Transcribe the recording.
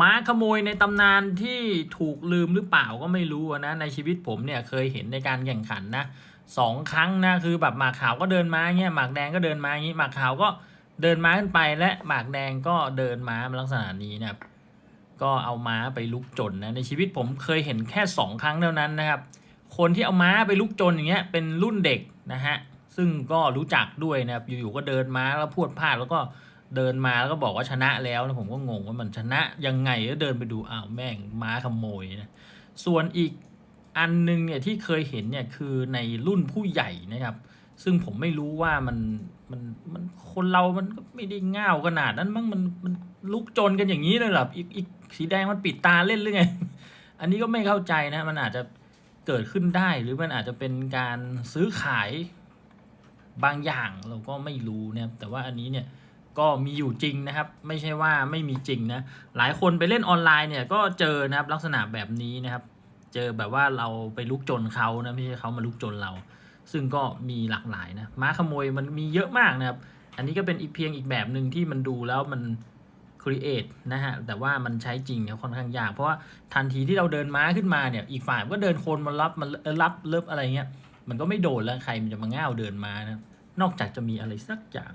ม้าขโมยในตำนานที่ถูกลืมหรือเปล่าก็ไม่รู้นะในชีวิตผมเนี่ยเคยเห็นในการแข่งขันนะสองครั้งนะคือแบบหมากขาวก็เดินม้าเงี้ยหมากแดงก็เดินม้าอย่างงี้หมากขาวก็เดินม้าขึ้นไปและหมากแดงก็เดินม้าลักษณะนี้นะครับก็เอาม้าไปลุกจนนะในชีวิตผมเคยเห็นแค่สองครั้งเท่านั้นนะครับ คนที่เอาม้าไปลุกจนอย่างเงี้ยเป็นรุ่นเด็กนะฮะซึ่งก็รู้จักด้วยนะครับอยู่ๆก็เดินม้าแล้วพูดพลาดแล้วก็ เดินมาแล้วก็บอกว่าชนะแล้วนะผมก็งงว่ามันชนะยังไงก็เดินไปดูอ้าวแม่งม้าขโมยนะส่วนอีกอันหนึงเนี่ยที่เคยเห็นเนี่ยคือในรุ่นผู้ใหญ่นะครับ ซึ่งผมไม่รู้ว่ามันมันมันคนเรามันก็ไม่ได้ง่าวขนาดนั้นมั้งมันมันลุกจนกันอย่างนี้เลยหรออีกอีกสีแดงมันปิดตาเล่นหรือไง อันนี้ก็ไม่เข้าใจนะ มันอาจจะเกิดขึ้นได้หรือมันอาจจะเป็นการซื้อขายบางอย่างเราก็ไม่รู้นะครับแต่ว่าอันนี้เนี่ย ก็มีอยู่จริงนะครับ ไม่ใช่ว่าไม่มีจริงนะ หลายคนไปเล่นออนไลน์เนี่ยก็เจอนะครับลักษณะแบบนี้นะครับ เจอแบบว่าเราไปลุกจนเขานะไม่ใช่เขามาลุกจนเรา ซึ่งก็มีหลากหลายนะม้าขโมยมันมีเยอะมากนะครับ อันนี้ก็เป็นอีกเพียงอีกแบบหนึ่งที่มันดูแล้วมัน create นะฮะแต่ว่ามันใช้จริงเนี่ยค่อนข้างยากเพราะว่าทันทีที่เราเดินม้าขึ้นมาเนี่ยอีกฝ่ายก็เดินโคนมารับมันรับเลิฟอะไรเงี้ยมันก็ไม่โดนแล้วใครมันจะมาง่าวเดินมานะนอกจากจะมีอะไรสักอย่าง